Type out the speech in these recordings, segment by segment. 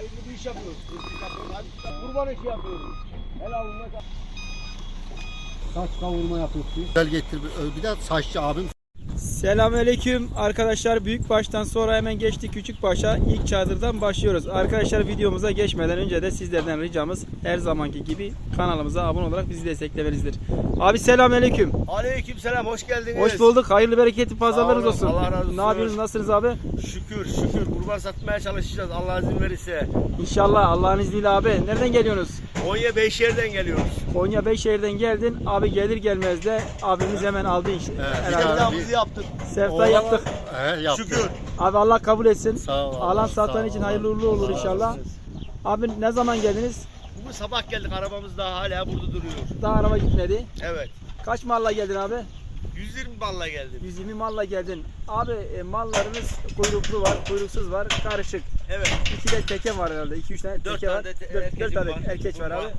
hayırlı bir iş yapıyoruz. Kurban işi yapıyoruz. Helal olsun. Saç kavurma yapıyoruz. Güzel getir. bir- Bir de saççı abim Selamünaleyküm arkadaşlar. Büyük baştan sonra hemen geçtik küçük başa. İlk çadırdan başlıyoruz. Arkadaşlar videomuza geçmeden önce de sizlerden ricamız her zamanki gibi kanalımıza abone olarak bizi desteklemenizdir. Abi selamünaleyküm. Aleyküm selam. Hoş geldiniz. Hoş bulduk. Hayırlı bereketli pazarlarınız olsun. Allah razı olsun. Ne yapıyorsunuz? Nasılsınız abi? Şükür şükür. Kurban satmaya çalışacağız. Allah izin verirse. İnşallah Allah'ın izniyle abi. Nereden geliyorsunuz? Konya Beyşehir'den geliyoruz. Konya Beyşehir'den geldin. Abi gelir gelmez de abimiz hemen aldı işte. Evet. Sevdamızı yaptık. Sevda Oğlan- yaptık. he, yaptı. Şükür. Abi Allah kabul etsin. Sağ ol. Alan sağ satan ol. için hayırlı uğurlu olur Allah inşallah. Abi ne zaman geldiniz? Bugün sabah geldik. Arabamız daha hala burada duruyor. Daha araba gitmedi. Evet. Kaç malla geldin abi? 120 balla geldim. 120 malla geldin. Abi e, mallarınız kuyruklu var, kuyruksuz var, karışık. Evet. İki de teke var herhalde. 2 3 tane Dört teke tane var. de te- 4 erkecim tane var. erkek var abi.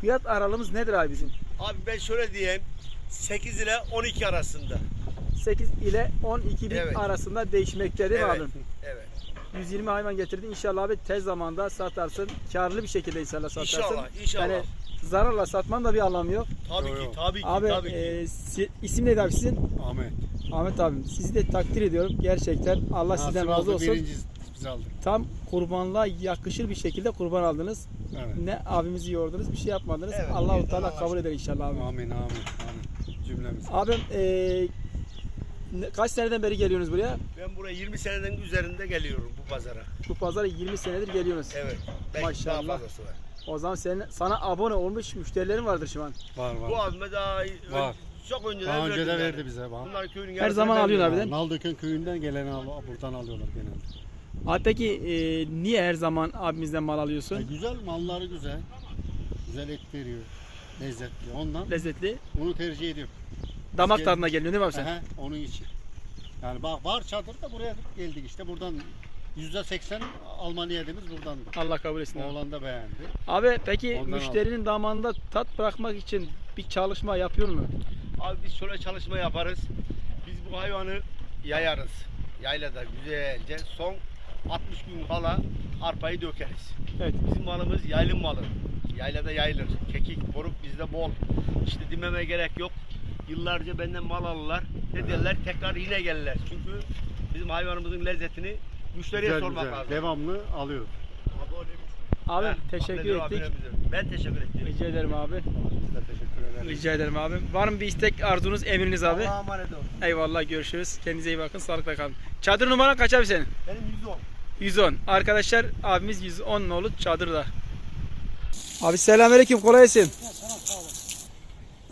Fiyat aralığımız nedir abi bizim? Abi ben şöyle diyeyim. 8 ile 12 arasında. 8 ile 12 bin Evet. arasında değişmekte değil mi? Evet. 120 hayvan getirdin. İnşallah abi tez zamanda satarsın. Karlı bir şekilde inşallah satarsın. İnşallah, inşallah. Yani zararla satman da bir anlamı yok. Tabii Yo, ki, yo. tabii ki, Abi tabii ki. e, si- isim neydi abi sizin? Ahmet. Ahmet abim. Sizi de takdir ediyorum. Gerçekten Allah sizden Nasip razı oldu, olsun. Biz aldık. Tam kurbanlığa yakışır bir şekilde kurban aldınız. Evet. Ne abimizi yordunuz, bir şey yapmadınız. Evet, Allahu Teala Allah kabul eder inşallah abi. Amin amin amin. Cümlemiz. Abim eee, ne- kaç seneden beri geliyorsunuz buraya? Ben buraya 20 seneden üzerinde geliyorum bu pazara. Bu pazara 20 senedir geliyorsunuz. Evet. Belki Maşallah. daha fazlası var. O zaman senin, sana abone olmuş müşterilerin vardır şu an. Var var. Bu abime daha Var. çok önceden Daha önce de verdim verdi yani. bize. Var. Bunlar köyün Her yarısını zaman ben alıyorsun abiden. Naldöken köyünden geleni al, buradan alıyorlar genelde. Abi peki eee, niye her zaman abimizden mal Ya alıyorsun? güzel malları güzel. Güzel et veriyor. Lezzetli. Ondan Lezzetli. bunu tercih ediyorum. Damak Gel- tadına geliyor değil mi abi sen? Aha, onun için. Yani bak var çadır da buraya geldik işte buradan yüzde seksen Almanya yediğimiz buradan. Allah kabul etsin abi. Oğlan da beğendi. Abi peki Ondan müşterinin damağında tat bırakmak için bir çalışma yapıyor mu? Abi biz şöyle çalışma yaparız. Biz bu hayvanı yayarız. Yaylada güzelce son 60 gün kala arpayı dökeriz. Evet. Bizim malımız yaylım malı. Yaylada yayılır. Kekik, poruk bizde bol. İşte dememe gerek yok. Yıllarca benden mal alırlar. Ne derler? Tekrar yine gelirler. Çünkü bizim hayvanımızın lezzetini müşteriye Güzel sormak güzel. lazım. Devamlı alıyoruz. Abi Heh, teşekkür Abdülkadir ettik. abimize. Ben teşekkür ettim. Rica ederim abi. Teşekkür. Rica ederim abi. Var mı bir istek, arzunuz, emriniz abi? Allah'a emanet olun. Eyvallah görüşürüz. Kendinize iyi bakın. Sağlıkla kalın. Çadır numaran kaç abi senin? Benim 110. 110. Arkadaşlar abimiz 110 nolu çadırda. Abi selamünaleyküm. Kolay gelsin.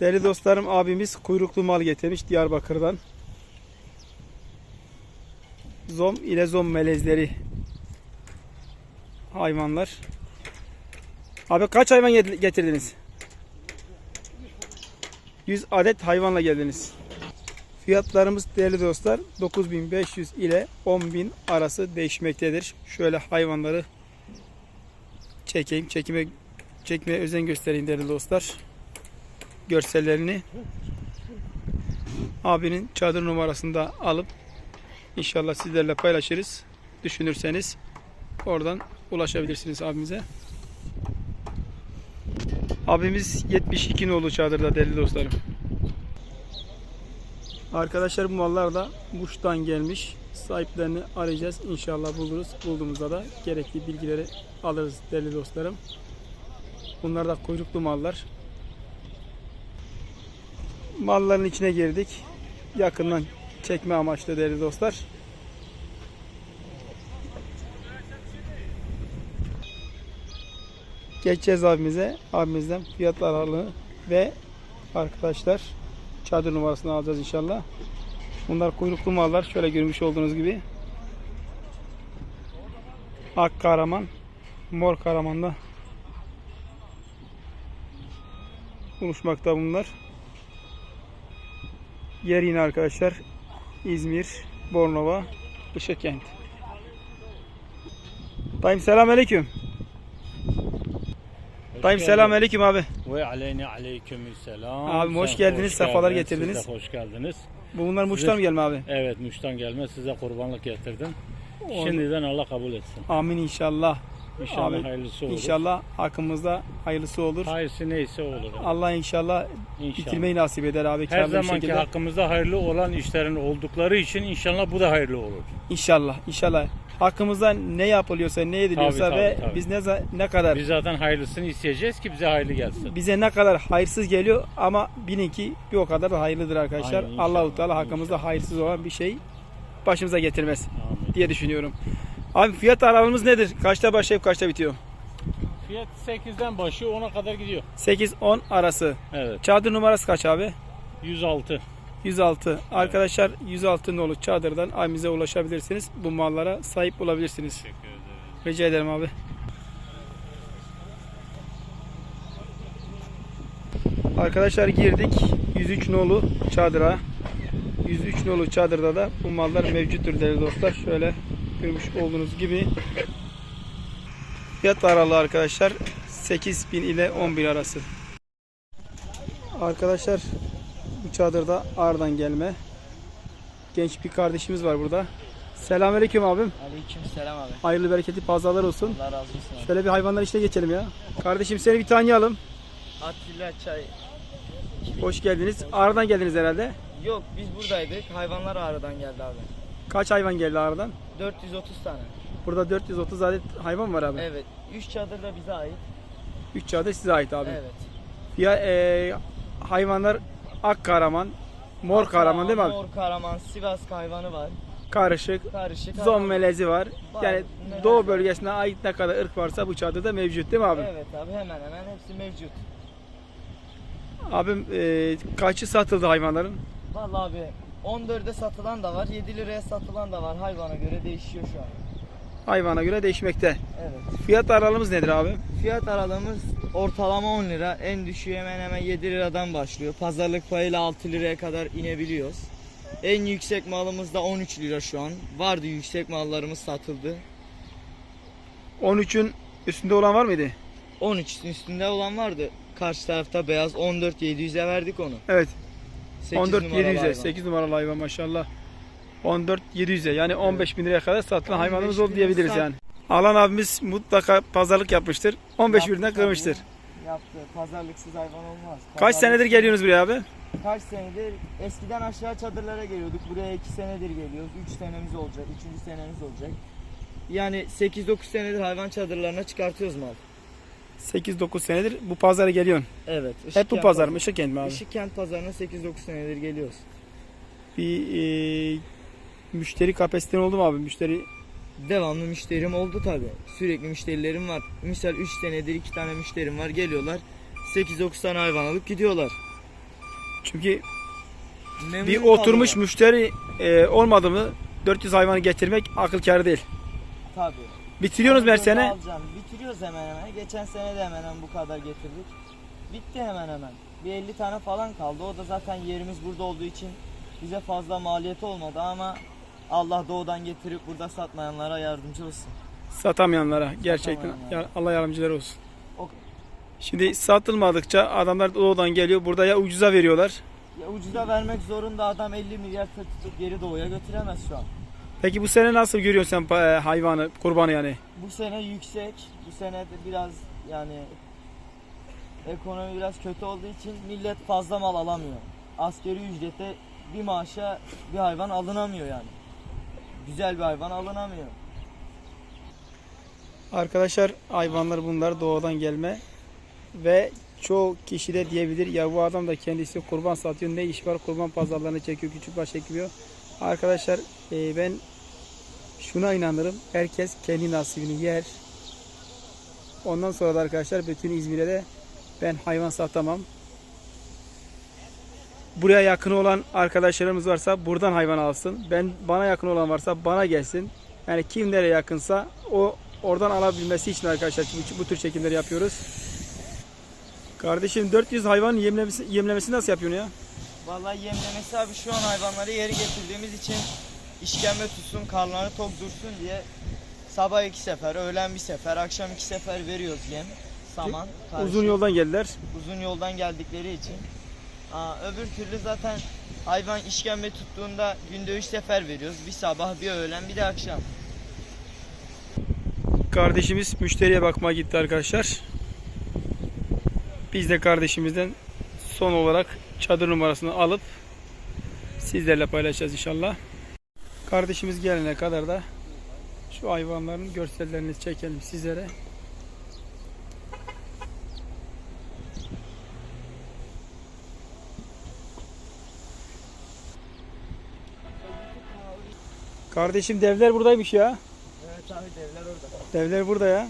Değerli dostlarım abimiz kuyruklu mal getirmiş Diyarbakır'dan. Zom ile zom melezleri hayvanlar. Abi kaç hayvan get- getirdiniz? 100 adet hayvanla geldiniz. Fiyatlarımız değerli dostlar 9500 ile 10000 arası değişmektedir. Şöyle hayvanları çekeyim. Çekime çekmeye özen göstereyim değerli dostlar. Görsellerini abinin çadır numarasında alıp inşallah sizlerle paylaşırız. Düşünürseniz oradan ulaşabilirsiniz abimize. Abimiz 72 nolu çadırda değerli dostlarım. Arkadaşlar bu mallar da Muş'tan gelmiş. Sahiplerini arayacağız. İnşallah buluruz. Bulduğumuzda da gerekli bilgileri alırız değerli dostlarım. Bunlar da kuyruklu mallar. Malların içine girdik. Yakından çekme amaçlı değerli dostlar. Geçeceğiz abimize. Abimizden fiyat aralığını ve arkadaşlar çadır numarasını alacağız inşallah. Bunlar kuyruklu mallar. Şöyle görmüş olduğunuz gibi. Ak kahraman, mor kahramanda buluşmakta bunlar. Yer yine arkadaşlar İzmir, Bornova, Işıkkent. Dayım selamünaleyküm. Dayım selamünaleyküm abi. Ve aleyne aleyküm selam. Abim hoş Sen geldiniz, sefalar geldin, getirdiniz. Siz de hoş geldiniz. Bunlar Muş'tan mı gelme abi? Evet Muş'tan gelme size kurbanlık getirdim. Onu- Şimdiden Allah kabul etsin. Amin inşallah. İnşallah Abi, hayırlısı olur. İnşallah hakkımızda hayırlısı olur. Hayırlısı neyse olur. abi. Allah inşallah İnşallah. bitirmeyi nasip eder abi. Her bir zamanki şekilde. hakkımızda hayırlı olan işlerin oldukları için inşallah bu da hayırlı olur. İnşallah, inşallah. Hakkımızda ne yapılıyorsa, ne ediliyorsa Tabii, tabii, ve tabii. biz ne ne kadar Biz zaten hayırlısını isteyeceğiz ki bize hayırlı gelsin. bize ne kadar hayırsız geliyor ama bilin ki bir o kadar da hayırlıdır arkadaşlar. Aynen, inşallah, Allahu Teala hakkımızda inşallah. hayırsız olan bir şey başımıza getirmez Amin. diye düşünüyorum. Abi fiyat aralığımız nedir? Kaçta başlayıp kaçta bitiyor? Fiyat 8'den başlıyor 10'a kadar gidiyor. 8-10 arası. Evet. Çadır numarası kaç abi? 106. 106. Arkadaşlar 106 nolu çadırdan abimize ulaşabilirsiniz. Bu mallara sahip olabilirsiniz. Teşekkür ederim. Rica ederim abi. Arkadaşlar girdik 103 nolu çadıra. 103 nolu çadırda da bu mallar mevcuttur değerli dostlar. Şöyle görmüş olduğunuz gibi fiyat aralığı arkadaşlar 8000 ile 11000 arası. Arkadaşlar bu çadırda Ağrı'dan gelme genç bir kardeşimiz var burada. Selamünaleyküm abim. Aleyküm selam abi. Hayırlı bereketli pazarlar olsun. Allah razı olsun abi. Şöyle bir hayvanlar işine geçelim ya. Kardeşim seni bir tanıyalım. Atilla Çay. Hoş geldiniz. Ağrı'dan geldiniz herhalde. Yok biz buradaydık. Hayvanlar ağrıdan geldi abi. Kaç hayvan geldi Ağrı'dan? 430 tane. Burada 430 adet hayvan var abi. Evet. 3 çadır da bize ait. 3 çadır size ait abi. Evet. Ya e, hayvanlar ak karaman, mor karaman değil mi abi? Mor Karaman, Sivas hayvanı var. Karışık, Karışık. zon hayvan- melezi var. Var, Yani neler doğu var? bölgesine ait ne kadar ırk varsa bu çadırda mevcut değil mi abi? Evet abi hemen hemen hepsi mevcut. Abim e, kaçı satıldı hayvanların? Vallahi abi 14'e satılan da var, 7 liraya satılan da var. Hayvana göre değişiyor şu an. Hayvana göre değişmekte. Evet. Fiyat aralığımız nedir abi? Fiyat aralığımız ortalama 10 lira. En düşüğü hemen hemen 7 liradan başlıyor. Pazarlık payıyla 6 liraya kadar inebiliyoruz. En yüksek malımız da 13 lira şu an. Vardı yüksek mallarımız satıldı. 13'ün üstünde olan var mıydı? 13'ün üstünde olan vardı. Karşı tarafta beyaz 14 700'e verdik onu. Evet. 8 14 numaralı 700'e hayvan. 8 numaralı hayvan maşallah. 14 700'e yani 15 bin liraya kadar satılan 15 hayvanımız oldu diyebiliriz yani. Alan abimiz mutlaka pazarlık yapmıştır. 15 Yaptı binden tabii. kırmıştır. Yaptı. Pazarlıksız hayvan olmaz. Kaç Pazarlık- senedir geliyorsunuz buraya abi? Kaç senedir? Eskiden aşağı çadırlara geliyorduk. Buraya 2 senedir geliyoruz. 3 senemiz olacak. 3. senemiz olacak. Yani 8-9 senedir hayvan çadırlarına çıkartıyoruz mal. 8-9 senedir bu pazara geliyorsun. Evet. Hep bu pazar mı? Işıkkent mi abi? Işıkkent pazarına 8-9 senedir geliyoruz. Bir e, müşteri kapasiten oldu mu abi? Müşteri Devamlı müşterim oldu tabi. Sürekli müşterilerim var. Misal 3 senedir 2 tane müşterim var. Geliyorlar. 8-9 tane hayvan alıp gidiyorlar. çünkü Memnun bir oturmuş kalıyorlar. müşteri e, olmadı mı 400 hayvanı getirmek akıl kârı değil. Tabii. Bitiriyorsunuz her sene. alacağım. Bitiriyoruz hemen hemen. Geçen sene de hemen hemen bu kadar getirdik. Bitti hemen hemen. Bir 50 tane falan kaldı. O da zaten yerimiz burada olduğu için bize fazla maliyeti olmadı ama Allah doğudan getirip burada satmayanlara yardımcı olsun. Satamayanlara gerçekten Satamayanlara. ya- Allah yardımcıları olsun. O- Şimdi satılmadıkça adamlar doğudan geliyor burada ya ucuza veriyorlar. Ya ucuza vermek zorunda adam 50 milyar tutup geri doğuya götüremez şu an. Peki bu sene nasıl görüyorsun sen e, hayvanı, kurbanı yani? Bu sene yüksek. Bu sene de biraz yani ekonomi biraz kötü olduğu için millet fazla mal alamıyor. Askeri ücrete bir maaşa bir hayvan alınamıyor yani. Güzel bir hayvan alınamıyor. Arkadaşlar hayvanlar bunlar doğudan gelme ve çoğu kişi de diyebilir ya bu adam da kendisi kurban satıyor ne iş var kurban pazarlarını çekiyor küçük baş çekiyor. Arkadaşlar e, ben şuna inanırım herkes kendi nasibini yer. Ondan sonra da arkadaşlar bütün İzmir'e de ben hayvan satamam. Buraya yakın olan arkadaşlarımız varsa buradan hayvan alsın. Ben bana yakın olan varsa bana gelsin. Yani kim nereye yakınsa o oradan alabilmesi için arkadaşlar bu, bu tür çekimleri yapıyoruz. Kardeşim 400 hayvan yemlemesi, yemlemesi nasıl yapıyorsun ya? Vallahi yemlemesi abi şu an hayvanları yeri getirdiğimiz için işkembe tutsun, karnları tok dursun diye sabah iki sefer, öğlen bir sefer, akşam iki sefer veriyoruz yem. Saman, karışık. Uzun yoldan geldiler. uzun yoldan geldikleri için. Aa, öbür türlü zaten hayvan işkembe tuttuğunda günde 3 sefer veriyoruz. Bir sabah, bir öğlen, bir de akşam. Kardeşimiz müşteriye bakmaya gitti arkadaşlar. Biz de kardeşimizden son olarak çadır numarasını alıp sizlerle paylaşacağız inşallah. Kardeşimiz gelene kadar da şu hayvanların görsellerini çekelim sizlere. Kardeşim devler buradaymış ya. Evet abi devler orada. Devler burada ya.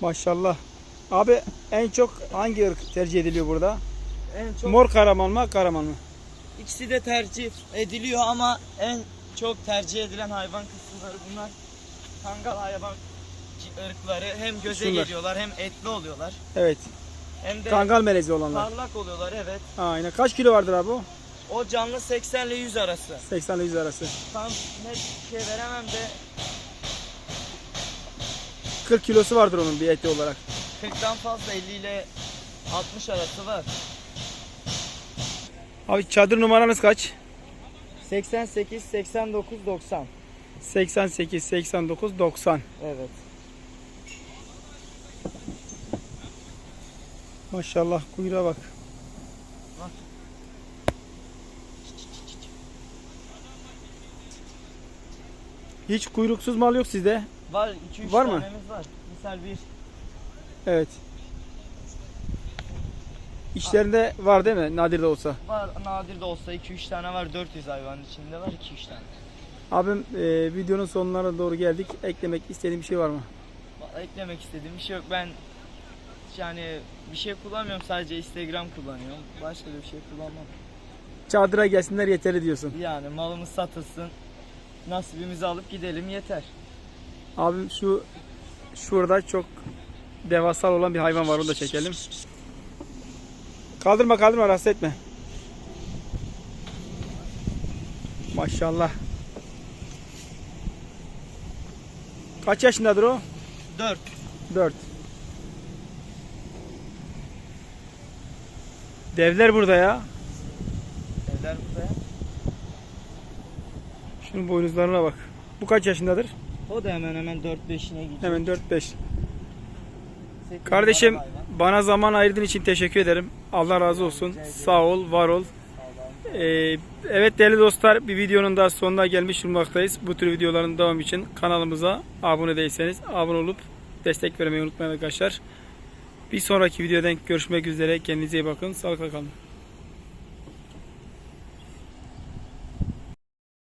Maşallah. Abi en çok hangi ırk tercih ediliyor burada? En çok Mor karaman mı, karaman mı? İkisi de tercih ediliyor ama en çok tercih edilen hayvan kısımları bunlar. Kangal hayvan ırkları hem göze Şunlar. geliyorlar hem etli oluyorlar. Evet. Hem de Kangal melezi olanlar. parlak oluyorlar evet. Aynen. Kaç kilo vardır abi o? O canlı 80 ile 100 arası. 80 ile 100 arası. Tam net şey veremem de 40 kilosu vardır onun bir eti olarak. 40'tan fazla 50 ile 60 arası var. Abi çadır numaranız kaç? 88, 89, 90. 88, 89, 90. Evet. Maşallah kuyruğa bak. Bak. Hiç kuyruksuz mal yok sizde. Var 2-3 Var mı? var. Misal bir Evet. İşlerinde var değil mi? Nadir de olsa. var nadir de olsa 2-3 tane var 400 hayvanın içinde var 2-3 tane. Abim e, videonun sonlarına doğru geldik. Eklemek istediğin bir şey var mı? Vallahi Eklemek istediğim bir şey yok. Ben yani bir şey kullanmıyorum sadece Instagram kullanıyorum. Başka da bir şey kullanmam. Çadıra gelsinler yeterli diyorsun. Yani malımız satılsın. Nasibimizi alıp gidelim yeter. Abim şu şurada çok devasal olan bir hayvan var onu da çekelim. Kaldırma kaldırma rahatsız etme. Maşallah. Kaç yaşındadır o? 4. 4. Devler burada ya. Evler buraya. Şunun boynuzlarına bak. Bu kaç yaşındadır? O da hemen hemen 4-5'ine gidiyor. Hemen 4-5. Kardeşim bana zaman ayırdığın için teşekkür ederim. Allah razı olsun. Sağ ol, var ol. Ee, evet değerli dostlar bir videonun daha sonuna gelmiş bulunmaktayız. Bu tür videoların devamı için kanalımıza abone değilseniz abone olup destek vermeyi unutmayın arkadaşlar. Bir sonraki videodan görüşmek üzere. Kendinize iyi bakın. Sağlıkla kalın.